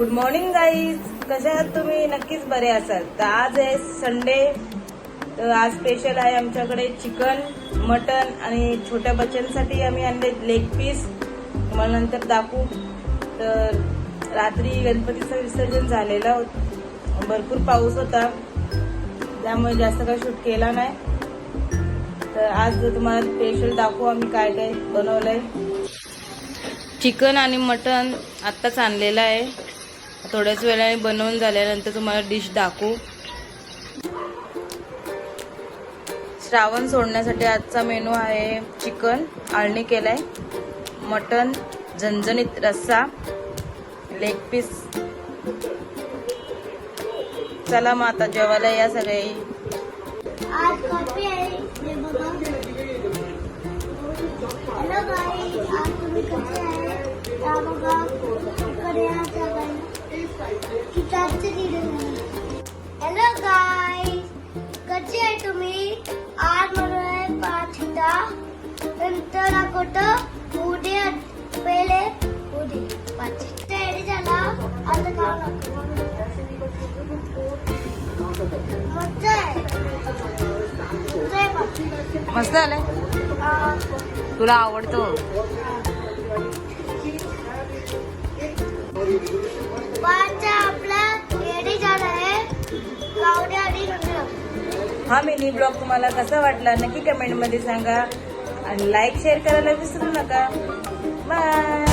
Good morning guys कसे आहात तुम्ही? नक्कीच बरे असाल. तर आज आहे संडे तर आज स्पेशल आहे आमच्याकडे चिकन मटन आणि छोट्या बच्चांसाठी आम्ही आणले लेग पीस तुम्हाला नंतर दाखवू. तर रात्री गणपतीचं विसर्जन झालेलं होतं. भरपूर पाऊस होता. त्यामुळे जास्त काही शूट केला नाही. तर आज तुम्हाला स्पेशल दाखवू आम्ही काय काय बनवलंय. चिकन आणि मटन आत्ताच आणलेलं आहे. थोड्याच वेळाने बनवून झाल्यानंतर तुम्हाला डिश दाखवू. श्रावण सोडण्यासाठी आजचा मेनू आहे चिकन आळणी केलाय मटन झणझणीत रस्सा लेग पीस. चला मग आता जेवायला या सगळे. हॅलो हॅलो गाईज कसे आहे तुम्ही आज म्हणून पाचदा नंतर दाखवतो उद्या पहिले पाच रेडी झाला आता खाऊ लागतो मजा आहे. मस्त आलंय तुला आवडतो. हा मिनी ब्लॉग तुम्हाला कसा वाटला नक्की कमेंटमध्ये सांगा. आणि लाईक शेअर करायला विसरू नका. बाय